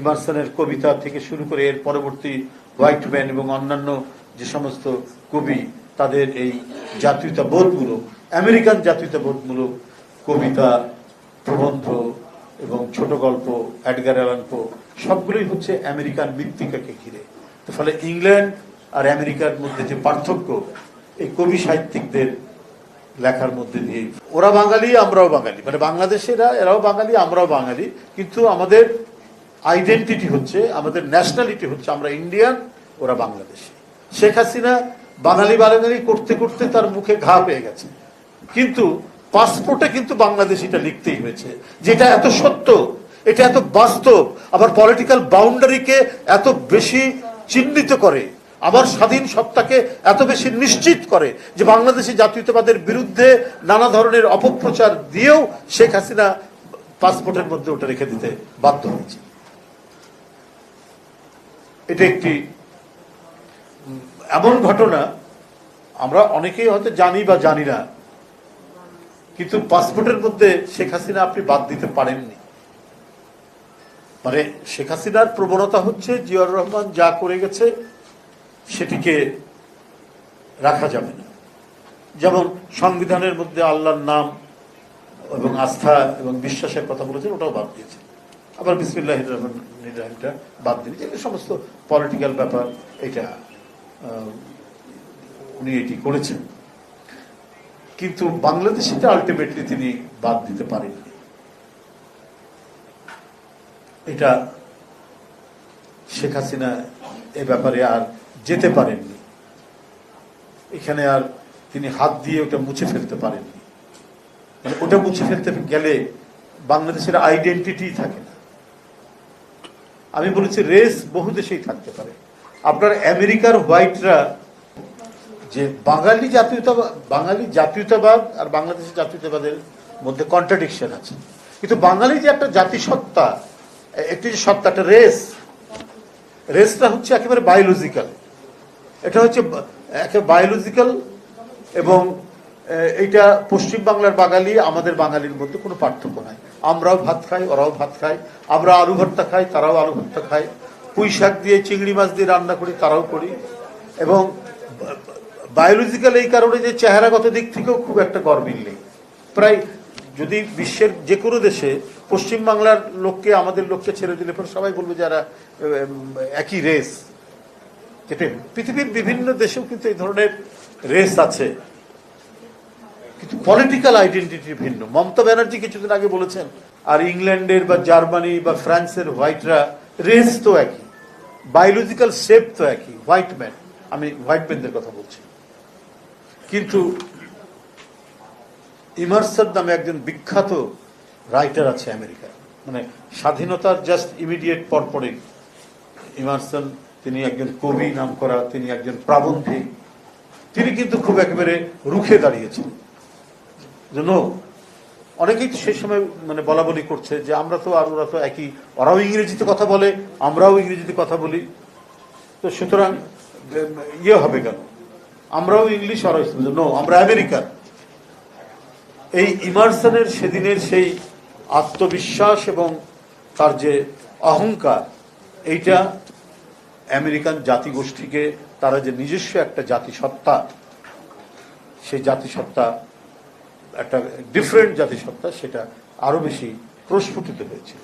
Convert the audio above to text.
ইমারসনের কবিতা থেকে শুরু করে এর পরবর্তী হোয়াইট ম্যান এবং অন্যান্য যে সমস্ত কবি তাদের এই জাতীয়তাবোধমূলক, আমেরিকান জাতীয়তাবোধমূলক কবিতা, প্রবন্ধ এবং ছোট গল্প অ্যাডগার অ্যালানপো সবগুলোই হচ্ছে আমেরিকান মৃত্তিকাকে ঘিরে। তো ফলে ইংল্যান্ড আর আমেরিকার মধ্যে যে পার্থক্য, এই কবি সাহিত্যিকদের লেখার মধ্যে দিয়ে ওরা বাঙালি, আমরাও বাঙালি। মানে বাংলাদেশেরা, এরাও বাঙালি, আমরাও বাঙালি। কিন্তু আমাদের আইডেন্টিটি হচ্ছে, আমাদের ন্যাশনালিটি হচ্ছে, আমরা ইন্ডিয়ান ওরা বাংলাদেশি। শেখ হাসিনা বাঙালি বাঙালি করতে করতে তার মুখে ঘা পেয়ে গেছে। কিন্তু পাসপোর্টে কিন্তু বাংলাদেশিটা লিখতেই হয়েছে, যেটা এত সত্য, এটা এত বাস্তব, আবার পলিটিক্যাল বাউন্ডারিকে এত বেশি চিহ্নিত করে আমার স্বাধীন সত্তাকে এত বেশি নিশ্চিত করে যে বাংলাদেশি জাতীয়তাবাদের বিরুদ্ধে নানা ধরনের অপপ্রচার দিয়েও শেখ হাসিনা পাসপোর্টের মধ্যে ওটা রেখে দিতে বাধ্য হয়েছে। এটা একটি এমন ঘটনা, আমরা অনেকেই হয়তো জানি বা জানি না, কিন্তু পাসপোর্টের মধ্যে শেখ হাসিনা আপনি বাদ দিতে পারেননি। মানে শেখ হাসিনার প্রবণতা হচ্ছে জিয়াউর রহমান যা করে গেছে, সেটিকে রাখা যাবে না। যেমন সংবিধানের মধ্যে আল্লাহর নাম এবং আস্থা এবং বিশ্বাসের কথা বলেছেন, ওটাও বাদ দিয়েছে আবার বিসমিল্লাহ। রহমানটা বাদ দিয়েছে এগুলো সমস্ত পলিটিক্যাল ব্যাপার, এটা উনি এটি করেছেন। কিন্তু বাংলাদেশিটা আলটিমেটলি তিনি বাদ দিতে পারেননি। এটা শেখ হাসিনা এ ব্যাপারে আর যেতে পারেননি। এখানে আর তিনি হাত দিয়ে ওটা মুছে ফেলতে পারেননি। মানে ওটা মুছে ফেলতে গেলে বাংলাদেশের আইডেন্টিটি থাকে না। আমি বলেছি রেস বহু দেশেই থাকতে পারে। আপনার আমেরিকার হোয়াইটরা যে বাঙালি জাতীয়তাবাদ বাঙালি জাতীয়তাবাদ আর বাংলাদেশের জাতীয়তাবাদের মধ্যে কন্ট্রাডিকশন আছে। কিন্তু বাঙালি যে একটা জাতিসত্তা, একটি যে সত্তা, একটা রেস রেসটা হচ্ছে একেবারে বায়োলজিক্যাল এটা হচ্ছে, একেবারে বায়োলজিক্যাল এবং এইটা পশ্চিম বাংলার বাঙালি, আমাদের বাঙালির মধ্যে কোনো পার্থক্য নাই। আমরাও ভাত খাই, ওরাও ভাত খাই আমরা আলু ভর্তা খাই, তারাও আলু ভর্তা খাই পুঁই শাক দিয়ে, চিংড়ি মাছ দিয়ে রান্না করি, তারাও করি। এবং বায়োলজিক্যাল এই কারণে যে চেহারাগত দিক থেকেও খুব একটা গরমিল নেই। প্রায় যদি বিশ্বের যে কোনো দেশে পশ্চিম বাংলার লোককে, আমাদের লোককে ছেড়ে দিলে পরে সবাই বলবে যারা একই রেস পৃথিবীর বিভিন্ন দেশেও কিন্তু এই ধরনের রেস আছে। কিন্তু পলিটিক্যাল আইডেন্টিটি ভিন্ন। মমতা ব্যানার্জি কিছুদিন আগে বলেছেন, আর ইংল্যান্ডের বা জার্মানি বা ফ্রান্সের হোয়াইটরা রেস তো একই বায়োলজিক্যাল শেপ তো একই হোয়াইট ম্যান আমি হোয়াইট ম্যানদের কথা বলছি। কিন্তু ইমার্সার নামে একজন বিখ্যাত রাইটার আছে আমেরিকায়। মানে স্বাধীনতার জাস্ট ইমিডিয়েট পরপরে ইমার্সন তিনি একজন কবি নাম করা তিনি একজন প্রাবন্ধিক। তিনি কিন্তু খুব একেবারে রুখে দাঁড়িয়েছেন। জন্য অনেকেই তো সেই সময় মানে বলা বলি করছে যে আমরা তো আর ওরা তো একই, ওরাও ইংরেজিতে কথা বলে, আমরাও ইংরেজিতে কথা বলি। তো সুতরাং ইয়ে হবে কেন? আমরাও ইংলিশ, ওরাও নো আমরা আমেরিকান এই ইমার্সনের সেদিনের সেই আত্মবিশ্বাস এবং তার যে অহংকার, এইটা আমেরিকান জাতিগোষ্ঠীকে, তারা যে নিজস্ব একটা জাতিসত্তা, সেই জাতিসত্তা একটা ডিফারেন্ট জাতিসত্তা সেটা আরও বেশি প্রস্ফুটিত হয়েছিল।